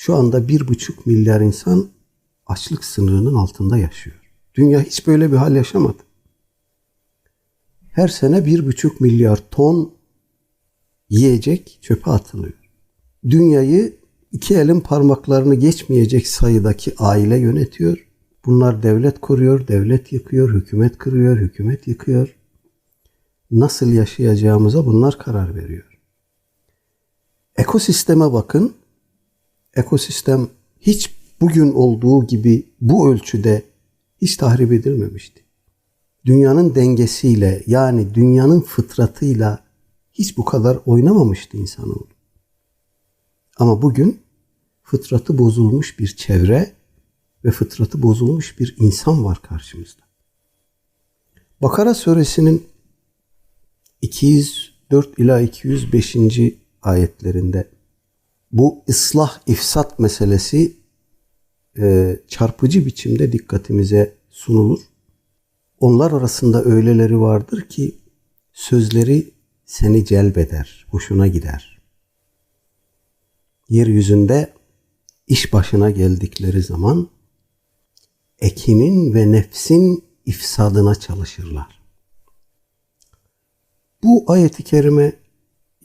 Şu anda bir buçuk milyar insan açlık sınırının altında yaşıyor. Dünya hiç böyle bir hal yaşamadı. Her sene bir buçuk milyar ton yiyecek çöpe atılıyor. Dünyayı iki elin parmaklarını geçmeyecek sayıdaki aile yönetiyor. Bunlar devlet kuruyor, devlet yıkıyor, hükümet kırıyor, hükümet yıkıyor. Nasıl yaşayacağımıza bunlar karar veriyor. Ekosisteme bakın. Ekosistem hiç bugün olduğu gibi bu ölçüde hiç tahrip edilmemişti. Dünyanın dengesiyle yani dünyanın fıtratıyla hiç bu kadar oynamamıştı insanoğlu. Ama bugün fıtratı bozulmuş bir çevre ve fıtratı bozulmuş bir insan var karşımızda. Bakara suresinin 204 ila 205. ayetlerinde bu ıslah ifsat meselesi e, çarpıcı biçimde dikkatimize sunulur. Onlar arasında öyleleri vardır ki sözleri seni celbeder, hoşuna gider. Yeryüzünde iş başına geldikleri zaman ekinin ve nefsin ifsadına çalışırlar. Bu ayeti kerime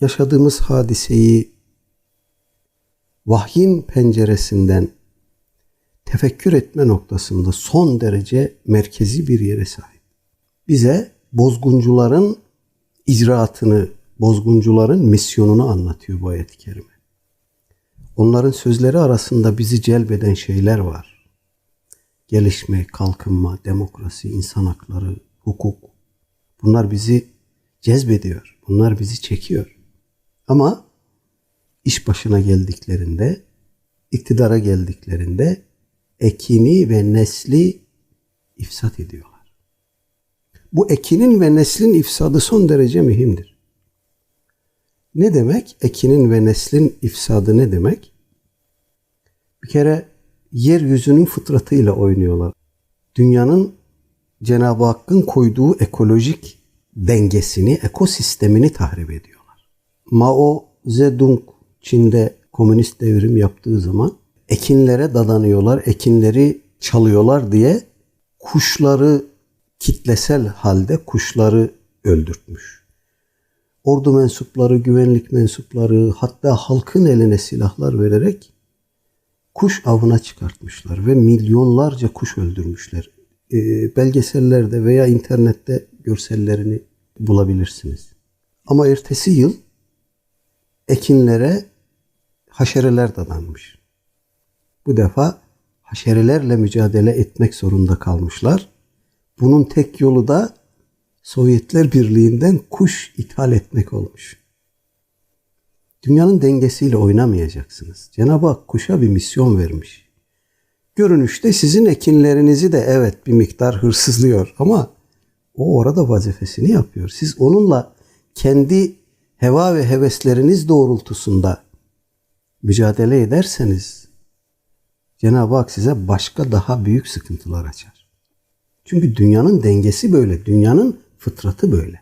yaşadığımız hadiseyi vahyin penceresinden tefekkür etme noktasında son derece merkezi bir yere sahip. Bize bozguncuların icraatını, bozguncuların misyonunu anlatıyor bu ayet-i kerime. Onların sözleri arasında bizi celbeden şeyler var. Gelişme, kalkınma, demokrasi, insan hakları, hukuk. Bunlar bizi cezbediyor. Bunlar bizi çekiyor. Ama iş başına geldiklerinde, iktidara geldiklerinde ekini ve nesli ifsat ediyorlar. Bu ekinin ve neslin ifsadı son derece mühimdir. Ne demek? Ekinin ve neslin ifsadı ne demek? Bir kere yeryüzünün fıtratıyla oynuyorlar. Dünyanın Cenab-ı Hakk'ın koyduğu ekolojik dengesini, ekosistemini tahrip ediyorlar. Mao Zedong Çin'de komünist devrim yaptığı zaman ekinlere dadanıyorlar, ekinleri çalıyorlar diye kuşları kitlesel halde kuşları öldürtmüş. Ordu mensupları, güvenlik mensupları hatta halkın eline silahlar vererek kuş avına çıkartmışlar ve milyonlarca kuş öldürmüşler. E, belgesellerde veya internette görsellerini bulabilirsiniz. Ama ertesi yıl ekinlere haşereler dadanmış. Bu defa haşerelerle mücadele etmek zorunda kalmışlar. Bunun tek yolu da Sovyetler Birliği'nden kuş ithal etmek olmuş. Dünyanın dengesiyle oynamayacaksınız. Cenab-ı Hak kuşa bir misyon vermiş. Görünüşte sizin ekinlerinizi de evet bir miktar hırsızlıyor ama o orada vazifesini yapıyor. Siz onunla kendi heva ve hevesleriniz doğrultusunda mücadele ederseniz Cenab-ı Hak size başka daha büyük sıkıntılar açar. Çünkü dünyanın dengesi böyle. Dünyanın fıtratı böyle.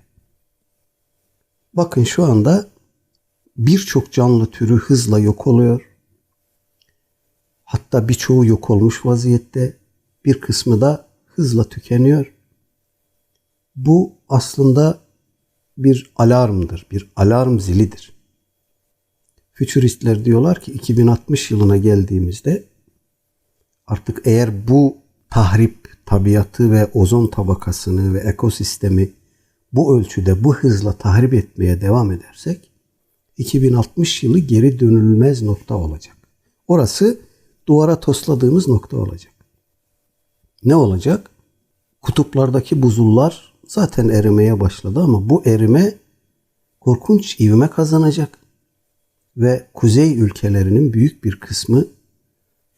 Bakın şu anda birçok canlı türü hızla yok oluyor. Hatta birçoğu yok olmuş vaziyette. Bir kısmı da hızla tükeniyor. Bu aslında bir alarmdır, bir alarm zilidir. Fütüristler diyorlar ki 2060 yılına geldiğimizde artık eğer bu tahrip tabiatı ve ozon tabakasını ve ekosistemi bu ölçüde bu hızla tahrip etmeye devam edersek 2060 yılı geri dönülmez nokta olacak. Orası duvara tosladığımız nokta olacak. Ne olacak? Kutuplardaki buzullar zaten erimeye başladı ama bu erime korkunç ivme kazanacak ve kuzey ülkelerinin büyük bir kısmı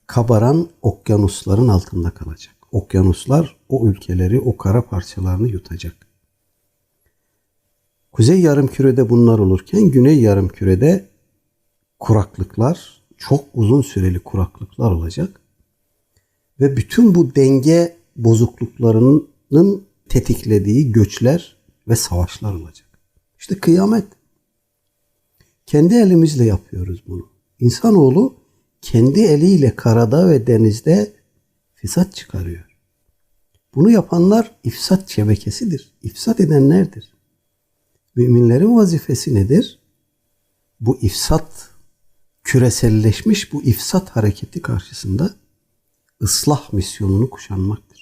kabaran okyanusların altında kalacak. Okyanuslar o ülkeleri, o kara parçalarını yutacak. Kuzey yarımkürede bunlar olurken güney yarımkürede kuraklıklar, çok uzun süreli kuraklıklar olacak. Ve bütün bu denge bozukluklarının tetiklediği göçler ve savaşlar olacak. İşte kıyamet. Kendi elimizle yapıyoruz bunu. İnsanoğlu kendi eliyle karada ve denizde fisat çıkarıyor. Bunu yapanlar ifsat şebekesidir. İfsat edenlerdir. Müminlerin vazifesi nedir? Bu ifsat küreselleşmiş bu ifsat hareketi karşısında ıslah misyonunu kuşanmaktır.